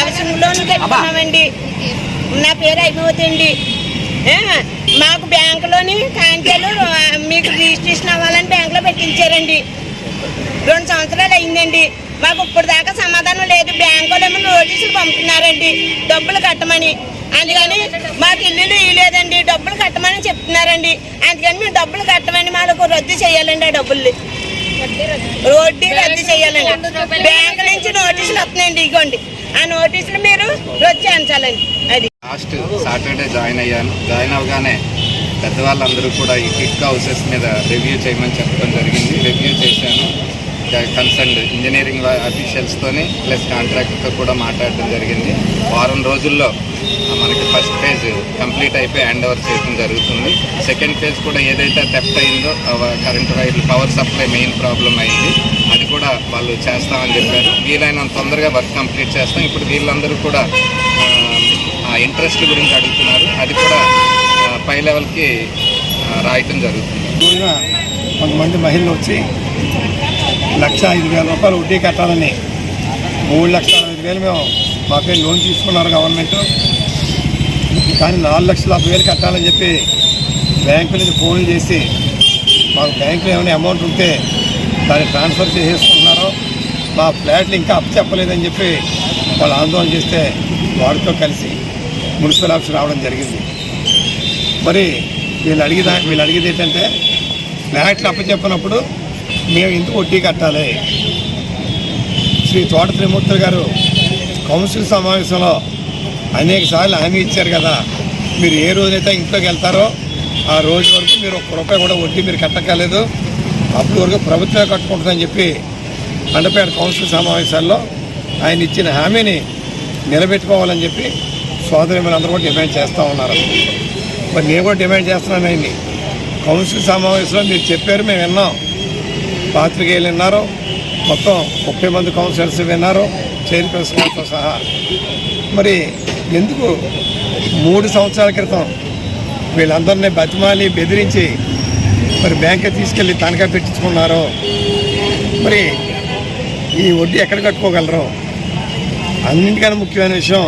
కట్టుకున్నామండి నా పేరు అయిపోతుంది మాకు బ్యాంకులోని కాంటాలు మీకు రిజిస్ట్రేషన్ అవ్వాలని బ్యాంకులో పెట్టించారండి. రెండు సంవత్సరాలు అయిందండి. మాకు ఇప్పుడు దాకా సమాధానం లేదు. బ్యాంకు ఏమో నోటీసులు పంపుతున్నారండి. డబ్బులు కట్టమని. అందుకని మాకు ఇల్లు ఇవ్వలేదండి డబ్బులు కట్టమని చెప్తున్నారండి. అందుకని మేము డబ్బులు కట్టమని మాకు రద్దు చేయాలండి ఆ డబ్బుల్ని. వడ్డీ రద్దు. చేయాలండి. బ్యాంకు నుంచి నోటీసులు వస్తున్నాయండి. ఇగోండి. ఆ నోటీసులు మీరు రద్దు అది. లాస్ట్ సాటర్డే జాయిన్ అయ్యాను. జాయిన్ అవగానే పెద్దవాళ్ళందరూ కూడా ఈ కిట్ హౌసెస్ మీద రివ్యూ చేయమని చెప్పడం జరిగింది. రివ్యూ చేశాను. కన్సర్న్ ఇంజనీరింగ్ అఫీషియల్స్తోని ప్లస్ కాంట్రాక్టర్తో కూడా మాట్లాడడం జరిగింది. వారం రోజుల్లో మనకి ఫస్ట్ ఫేజ్ కంప్లీట్ అయిపోయి హ్యాండ్ ఓవర్ చేయడం జరుగుతుంది. సెకండ్ ఫేజ్ కూడా ఏదైతే థెఫ్ట్ అయిందో కరెంట్ వైర్లు పవర్ సప్లై మెయిన్ ప్రాబ్లం అయింది. కూడా వాళ్ళు చేస్తామని చెప్పారు. వీలైనంత తొందరగా వర్క్ కంప్లీట్ చేస్తాం. ఇప్పుడు వీళ్ళందరూ కూడా ఆ, ఇంట్రెస్ట్ గురించి అడుగుతున్నారు. అది కూడా పై లెవెల్కి రాయటం జరుగుతుంది. కొంతమంది మహిళలు వచ్చి లక్ష ఐదు వేల రూపాయలు వడ్డీ కట్టాలని మూడు లక్షల ఐదు వేలు మేము మాపై లోన్ తీసుకున్నారు గవర్నమెంట్. కానీ నాలుగు లక్షల యాభై వేలు కట్టాలని చెప్పి బ్యాంకు నుంచి ఫోన్లు చేసి మాకు బ్యాంకులో ఏమైనా అమౌంట్ ఉంటే దాన్ని ట్రాన్స్ఫర్ చేసేసుకుంటున్నారో మా ఫ్లాట్లు ఇంకా అప్పు చెప్పలేదని చెప్పి వాళ్ళు ఆందోళన చేస్తే వాడితో కలిసి మున్సిపల్ ఆఫీస్ రావడం జరిగింది. మరి వీళ్ళు అడిగిదా వీళ్ళు అడిగేది ఏంటంటే ఫ్లాట్లు అప్పచెప్పినప్పుడు మేము ఇంత వడ్డీ కట్టాలి? శ్రీ తోట త్రిమూర్తులు గారు కౌన్సిల్ సమావేశంలో అనేక సార్లు హామీ ఇచ్చారు కదా మీరు ఏ రోజైతే ఇంట్లోకి వెళ్తారో ఆ రోజు వరకు మీరు ఒక్క రూపాయి కూడా వడ్డీ మీరు కట్టక్కర్లేదు. అప్పుడు వరకు ప్రభుత్వమే కట్టుకుంటుందని చెప్పి అండపేట కౌన్సిల్ సమావేశాల్లో ఆయన ఇచ్చిన హామీని నిలబెట్టుకోవాలని చెప్పి సోదరి అందరూ కూడా డిమాండ్ చేస్తూ ఉన్నారు. మరి నేను కూడా డిమాండ్ చేస్తున్నాను ఆయన్ని. కౌన్సిల్ సమావేశంలో మీరు చెప్పారు మేము విన్నాం. పాత్రికేయులు విన్నారు. మొత్తం ముప్పై మంది కౌన్సిలర్స్ విన్నారు. చైర్పర్సన్ గారితో సహా. మరి ఎందుకు మూడు సంవత్సరాల క్రితం వీళ్ళందరినీ బతిమాలి బెదిరించి మరి బ్యాంక్ తీసుకెళ్ళి తనఖా పెట్టించుకున్నారో? మరి ఈ వడ్డీ ఎక్కడ కట్టుకోగలరు? అన్నింటికన్నా ముఖ్యమైన విషయం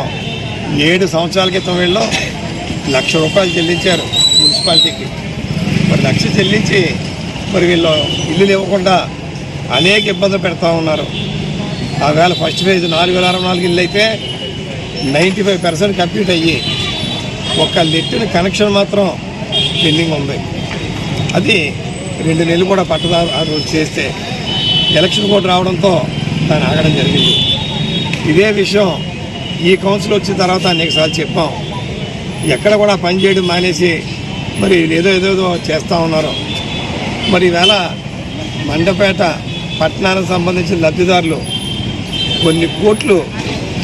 ఏడు సంవత్సరాల క్రితం వీళ్ళు లక్ష రూపాయలు చెల్లించారు మున్సిపాలిటీకి. మరి లక్ష చెల్లించి మరి వీళ్ళు ఇల్లులు ఇవ్వకుండా అనేక ఇబ్బందులు పెడతా ఉన్నారు. ఆ వేళ ఫస్ట్ ఫేజ్ నాలుగు వేల అరవై నాలుగు ఇల్లు అయితే నైంటీ ఫైవ్ పర్సెంట్ కంప్లీట్ అయ్యి ఒక లెట్టిన కనెక్షన్ మాత్రం పెండింగ్ ఉంది. అది రెండు నెలలు కూడా పట్టదా ఆ రోజు చేస్తే ఎలక్షన్ కోడ్ రావడంతో దాన్ని ఆగడం జరిగింది. ఇదే విషయం ఈ కౌన్సిల్ వచ్చిన తర్వాత అనేకసార్లు చెప్పాం. ఎక్కడ కూడా పని చేయడం మానేసి మరి ఏదో ఏదో చేస్తూ ఉన్నారు. మరి ఈవేళ మండపేట పట్టణానికి సంబంధించిన లబ్ధిదారులు కొన్ని కోట్లు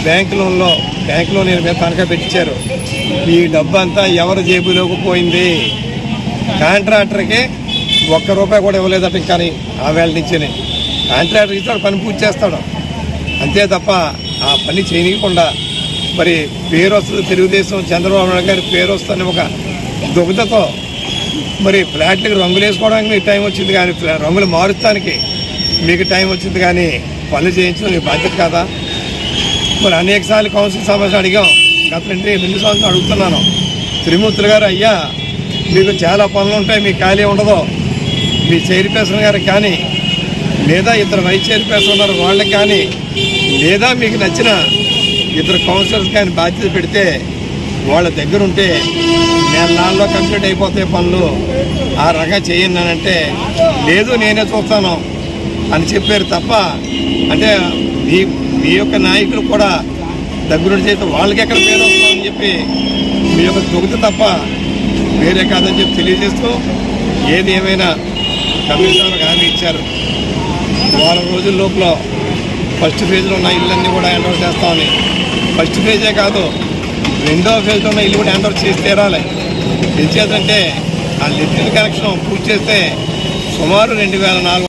బ్యాంక్ లోన్లో బ్యాంక్ లోన్ మీద తనఖా పెట్టించారు. ఈ డబ్బు అంతా ఎవరి జేబులోకి పోయింది? కాంట్రాక్టర్కి ఒక్క రూపాయి కూడా ఇవ్వలేదట ఇంకా ఆ వేళ నుంచినే. కాంట్రాక్టర్ ఇస్తాడు పని పూర్తి చేస్తాడు. అంతే తప్ప ఆ పని చేయకుండా మరి పేరు వస్తుంది తెలుగుదేశం చంద్రబాబు నాయుడు గారి పేరు వస్తుంది ఒక దుగ్ధతో. మరి ఫ్లాట్లకు రంగులు వేసుకోవడానికి మీకు టైం వచ్చింది కానీ రంగులు మారుస్తానికి మీకు టైం వచ్చింది కానీ పనులు చేయించడం మీకు బాధ్యత కాదా? మరి అనేక సార్లు కౌన్సిల్ సమస్య అడిగాం. గత రెండు రెండు సంవత్సరాలు అడుగుతున్నాను. త్రిమూర్తులు గారు అయ్యా మీకు చాలా పనులు ఉంటాయి మీకు ఖాళీ ఉండదు. మీ చైర్పర్సన్ గారికి కానీ లేదా ఇద్దరు వైస్ చైర్పర్సన్ ఉన్నారు వాళ్ళకి కానీ లేదా మీకు నచ్చిన ఇద్దరు కౌన్సిలర్స్ కానీ బాధ్యత పెడితే వాళ్ళ దగ్గర ఉంటే నెల నాలుగులో కంప్లీట్ అయిపోతాయి పనులు ఆ రకంగా చేయండి అని అంటే లేదు నేనే చూస్తాను అని చెప్పారు తప్ప అంటే మీ మీ యొక్క నాయకులు కూడా దగ్గరుండి చేస్తే వాళ్ళకి ఎక్కడ పేరు వస్తుందని చెప్పి మీ యొక్క దొంగత తప్ప వేరే కాదని చెప్పి తెలియజేస్తూ ఏది ఏమైనా కమిషనర్ హామీ ఇచ్చారు. వారం రోజుల లోపల ఫస్ట్ ఫేజ్లో ఉన్న ఇళ్ళన్నీ కూడా హ్యాండ్ ఓవర్ చేస్తామని ఫస్ట్ ఫేజే కాదు రెండో ఫేజ్లో ఉన్న ఇల్లు కూడా హ్యాండ్ ఓవర్ చేసి తీరాలి. ఎందుచేతంటే ఆ లిఫ్టిల్ కనెక్షన్ పూర్తి చేస్తే సుమారు రెండు వేల నాలుగు